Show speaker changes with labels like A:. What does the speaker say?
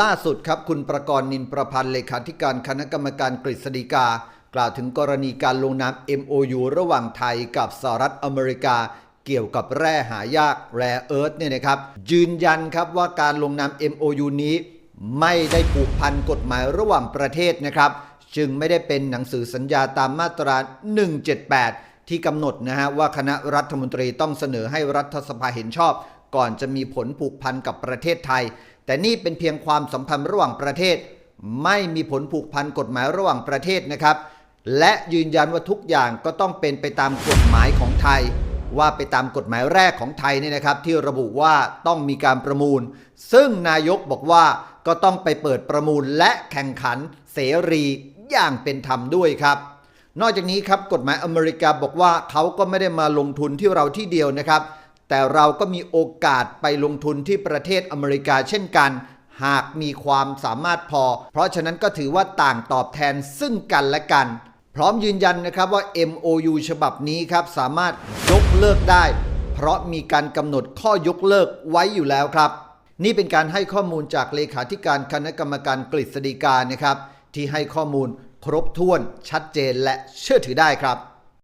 A: ล่าสุดครับคุณประกรณ์นินประพันธ์เลขาธิการคณะกรรมการกฤษฎีกา กล่าวถึงกรณีการลงนาม MOU ระหว่างไทยกับสหรัฐอเมริกา เกี่ยวกับแร่หายากแร่เอิร์ธเนี่ยนะครับยืนยันครับว่าการลงนาม MOU นี้ไม่ได้ผูกพันกฎหมายระหว่างประเทศนะครับ จึงไม่ได้เป็นหนังสือสัญญาตามมาตรา 178 ที่กำหนดนะฮะว่าคณะรัฐมนตรีต้องเสนอให้รัฐสภาเห็นชอบ ก่อนจะมีผลผูกพันกับประเทศไทย แต่นี่เป็นเพียงความสัมพันธ์ระหว่างประเทศ ไม่มีผลผูกพันกฎหมายระหว่างประเทศนะครับ และยืนยันว่าทุกอย่างก็ต้องเป็นไปตามกฎหมายของไทย ว่าไปตามกฎหมายแรกของไทยเนี่ยนะครับ ที่ระบุว่าต้องมีการประมูล ซึ่งนายกบอกว่าก็ต้องไปเปิดประมูลและแข่งขันเสรีอย่างเป็นธรรมด้วยครับ นอกจากนี้ครับกฎหมายอเมริกาบอกว่าเขาก็ไม่ได้มาลงทุนที่เราที่เดียวนะครับ แต่เราก็มีโอกาสไปลงทุนที่ประเทศอเมริกาเช่นกัน หากมีความสามารถพอ เพราะฉะนั้นก็ถือว่าต่างตอบแทนซึ่งกันและกัน พร้อมยืนยันนะครับว่า MOU ฉบับนี้ครับสามารถยกเลิกได้ เพราะมีการกำหนดข้อยกเลิกไว้อยู่แล้วครับ นี่เป็นการให้ข้อมูลจากเลขาธิการคณะกรรมการกฤษฎีกานะครับที่ให้ข้อมูลครบถ้วนชัดเจนและเชื่อถือได้ครับ